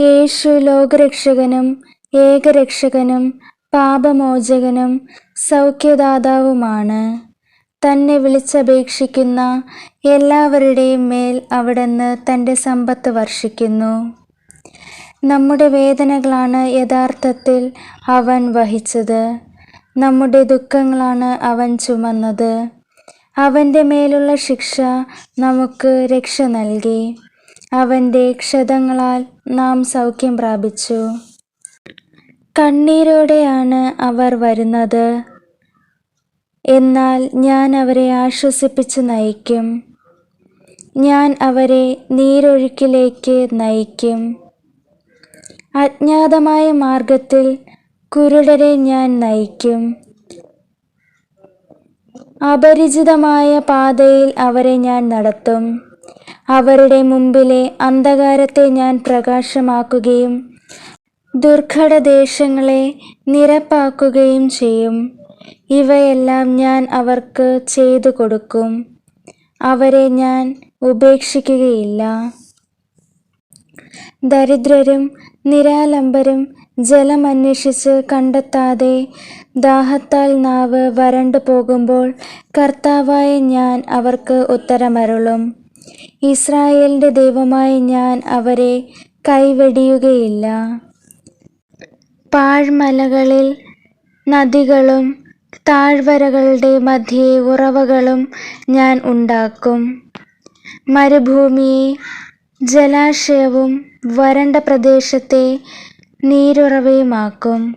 യേശു ലോകരക്ഷകനും ഏകരക്ഷകനും പാപമോചകനും സൗഖ്യദാതാവുമാണ്. തന്നെ വിളിച്ചപേക്ഷിക്കുന്ന എല്ലാവരുടെയും മേൽ അവിടുന്ന് തന്റെ സമ്പത്ത് വർഷിക്കുന്നു. നമ്മുടെ വേദനകളാണ് യഥാർത്ഥത്തിൽ അവൻ വഹിച്ചത്. നമ്മുടെ ദുഃഖങ്ങളാണ് അവൻ ചുമന്നത്. അവന്റെ മേലുള്ള ശിക്ഷ നമുക്ക് രക്ഷ നൽകി. അവന്റെ ക്ഷതങ്ങളാൽ നാം സൗഖ്യം പ്രാപിച്ചു. കണ്ണീരോടെയാണ് അവർ വരുന്നത്. എന്നാൽ ഞാൻ അവരെ ആശ്വസിപ്പിച്ച് നയിക്കും. ഞാൻ അവരെ നീരൊഴുക്കിലേക്ക് നയിക്കും. അജ്ഞാതമായ മാർഗത്തിൽ കുരുടരെ ഞാൻ നയിക്കും. അപരിചിതമായ പാതയിൽ അവരെ ഞാൻ നടത്തും. അവരുടെ മുമ്പിലെ അന്ധകാരത്തെ ഞാൻ പ്രകാശമാക്കുകയും ദുർഘടദേശങ്ങളെ നിരപ്പാക്കുകയും ചെയ്യും. ഇവയെല്ലാം ഞാൻ അവർക്ക് ചെയ്തു കൊടുക്കും. അവരെ ഞാൻ ഉപേക്ഷിക്കുകയില്ല. ദരിദ്രരും നിരാലംബരും ജലമന്വേഷിച്ച് കണ്ടെത്താതെ ദാഹത്താൽ നാവ് വരണ്ടു പോകുമ്പോൾ കർത്താവായ ഞാൻ അവർക്ക് ഉത്തരമരുളും. ഇസ്രായേലിന്റെ ദൈവമായി ഞാൻ അവരെ കൈവെടിയുകയില്ല. പാഴ്മലകളിൽ നദികളും താഴ്വരകളുടെ മധ്യേ ഉറവകളും ഞാൻ ഉണ്ടാക്കും. മരുഭൂമിയെ ജലാശയവും വരണ്ട പ്രദേശത്തെ നീരുറവയുമാക്കും.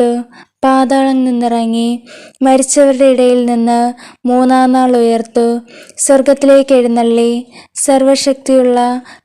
പാതാളം നിന്നിറങ്ങി മരിച്ചവരുടെ ഇടയിൽ നിന്ന് മൂന്നാം നാൾ ഉയർത്തു സ്വർഗത്തിലേക്ക് എഴുന്നള്ളി. സർവശക്തിയുള്ള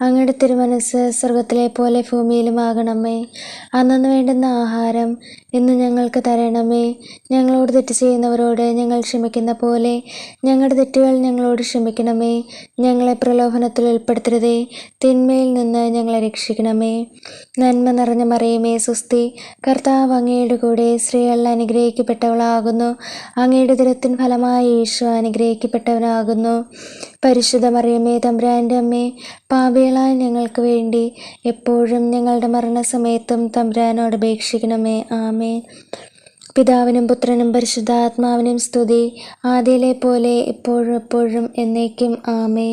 അങ്ങയുടെ തിരുമനസ് സ്വർഗത്തിലെ പോലെ ഭൂമിയിലും ആകണമേ അന്നു വേണ്ടുന്ന ആഹാരം ഇന്ന് ഞങ്ങൾക്ക് തരണമേ. ഞങ്ങളോട് തെറ്റ് ചെയ്യുന്നവരോട് ഞങ്ങൾ ക്ഷമിക്കുന്ന പോലെ ഞങ്ങളുടെ തെറ്റുകൾ ഞങ്ങളോട് ക്ഷമിക്കണമേ. ഞങ്ങളെ പ്രലോഭനത്തിൽ ഉൾപ്പെടുത്തരുതേ. തിന്മയിൽ നിന്ന് ഞങ്ങളെ രക്ഷിക്കണമേ. നന്മ നിറഞ്ഞ മറിയമേ സുസ്തി കർത്താവ് അങ്ങയുടെ കൂടെ സ്ത്രീകൾ അനുഗ്രഹിക്കപ്പെട്ടവളാകുന്നു. അങ്ങയുടെ ദുരത്തിൻ ഫലമായി ഈശോ അനുഗ്രഹിക്കപ്പെട്ടവനാകുന്നു. പരിശുദ്ധ മറിയമേ തമ്പ്രാന്റെ അമ്മേ പാപികളായ ഞങ്ങൾക്ക് വേണ്ടി എപ്പോഴും ഞങ്ങളുടെ മരണസമയത്തും തമ്പുരാനോട് അപേക്ഷിക്കണമേ. ആമേ പിതാവിനും പുത്രനും പരിശുദ്ധാത്മാവിനും സ്തുതി. ആദ്യയിലെ പോലെ എപ്പോഴും എപ്പോഴും എന്നേക്കും. ആമേ